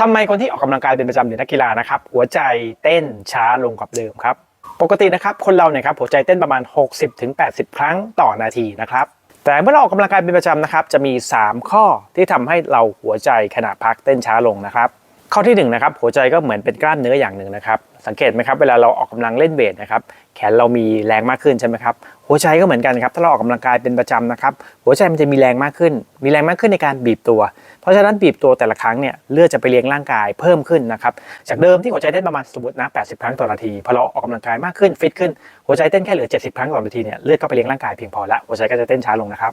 ทำไมคนที่ออกกำลังกายเป็นประจำหรือนักกีฬานะครับ หัวใจเต้นช้าลงกว่าเดิมครับ ปกตินะครับคนเราเนี่ยครับหัวใจเต้นประมาณ 60-80 ครั้งต่อนาทีนะครับแต่เมื่อเราออกกำลังกายเป็นประจำนะครับ จะมี 3 ข้อที่ทำให้เราหัวใจขณะพักเต้นช้าลงนะครับ ข้อที่1นงนะครับหัวใจก็เหมือนเป็นกล้ามเนื้ออย่างหนึ่งนะครับ สังเกตไหมครับเวลาเราออกกำลังเล่นเวทนะครับแขนเรามีแรงมากขึ้นใช่ไหมครับหัวใจก็เหมือนกันครับถ้าเราออกกำลังกายเป็นประจำนะครับหัวใจมันจะมีแรงมากขึ้น มีแรงมากขึ้นในการบีบตัว เพราะฉะนั้นบีบตัวแต่ละครั้งเนี่ยเลือดจะไปเลี้ยงร่างกายเพิ่มขึ้นนะครับจากเดิมที่หัวใจเต้นประมาณสมมตินะ80 ครั้งต่อนาทีพอเราออกกำลังกายมากขึ้นฟิตขึ้นหัวใจเต้นแค่เหลือ 70 ครั้งต่อนาทีเนี่ยเลือดก็ไปเลี้ยงร่างกายเพียงพอละหัวใจก็จะเต้นช้าลงนะครับ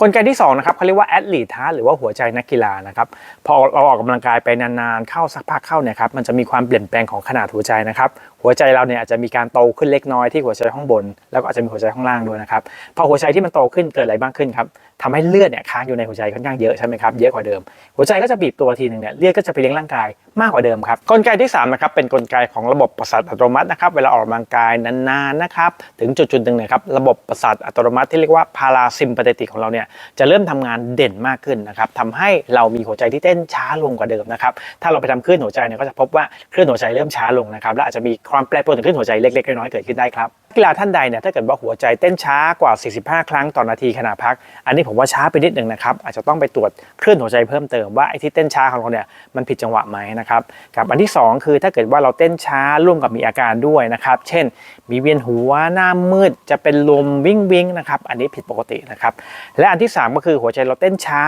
กลไกที่2นะครับเขาเรียกว่าแอดลีทาหรือว่าหัวใจนักกีฬานะครับพอเราออกกำลังกายไปนานๆเข้าสักพักเข้าเนี่ยครับมันจะมีความเปลี่ยนแปลงของขนาดหัวใจนะครับหัวใจเราเนี่ยอาจจะมีการโตขึ้นเล็กน้อยที่หัวใจข้างบน แล้วก็อาจจะมีหัวใจข้างล่างด้วยนะครับพอหัวใจที่มันโตขึ้นเกิดอะไรบ้างขึ้นครับทำให้เลือดเนี่ยค้างอยู่ในหัวใจค่อนข้างเยอะใช่ไหมครับเยอะกว่าเดิม หัวใจก็จะบีบตัวทีหนึ่งเนี่ยเลือดก็จะไปเลี้ยงร่างกายมากกว่าเดิมครับกลไกที่3นะครับเป็นกลไกของระบบประสาทอัตโนมัตินะครับเวลาออกกำลังกายนานๆนะครับถึงจุดจุดๆหนึ่งเนะครับระบบประสาทอัตโนมัติที่เรียกว่าพาราซิมปาเตติกของเราเนี่ยจะเริ่มทำงานเด่นมากขึ้นนะครับทำให้เรามีหัวใจที่เต้นช้าลงกว่าเดิมนะครับถ้าเราไปทำคลื่นหัวใจเนี่ยก็จะพบว่าคลื่นหัวใจเริ่มช้าลงนะครับและอาจจะมีความแปรปรวนของคลื่นหัวใจเล็กๆน้อยๆเกิดขึ้นได้ครับ กีฬาท่านใดเนี่ยถ้าเกิดว่าหัวใจเต้นช้ากว่า 45 ครั้งต่อนาทีขณะพัก อันนี้ผมว่าช้าไปนิดหนึ่งนะครับ อาจจะต้องไปตรวจคลื่นหัวใจเพิ่มเติมว่าไอ้ที่เต้นช้าของเราเนี่ยมันผิดจังหวะไหมนะครับกับอันที่สองคือถ้าเกิดว่าเราเต้นช้าร่วมกับมีอาการด้วยนะครับ เช่น มีเวียนหัวหน้ามืดจะเป็นลมวิ่งวิ่งนะครับอันนี้ผิดปกตินะครับและอันที่สามก็คือหัวใจเราเต้นช้า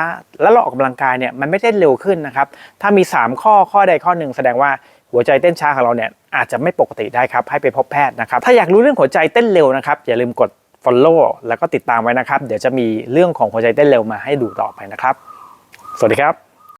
แล้วเราออกกำลังกายเนี่ยมันไม่เต้นเร็วขึ้นนะครับถ้ามีสามข้อข้อใดข้อหนึ่งแสดงว่าหัวใจเต้นช้าของเราเนี่ยอาจจะไม่ปกติได้ครับให้ไปพบแพทย์นะครับถ้าอยากรู้เรื่องหัวใจเต้นเร็วนะครับอย่าลืมกด follow แล้วก็ติดตามไว้นะครับ เดี๋ยวจะมีเรื่องของหัวใจเต้นเร็วมาให้ดูต่อไปนะครับ สวัสดีครับ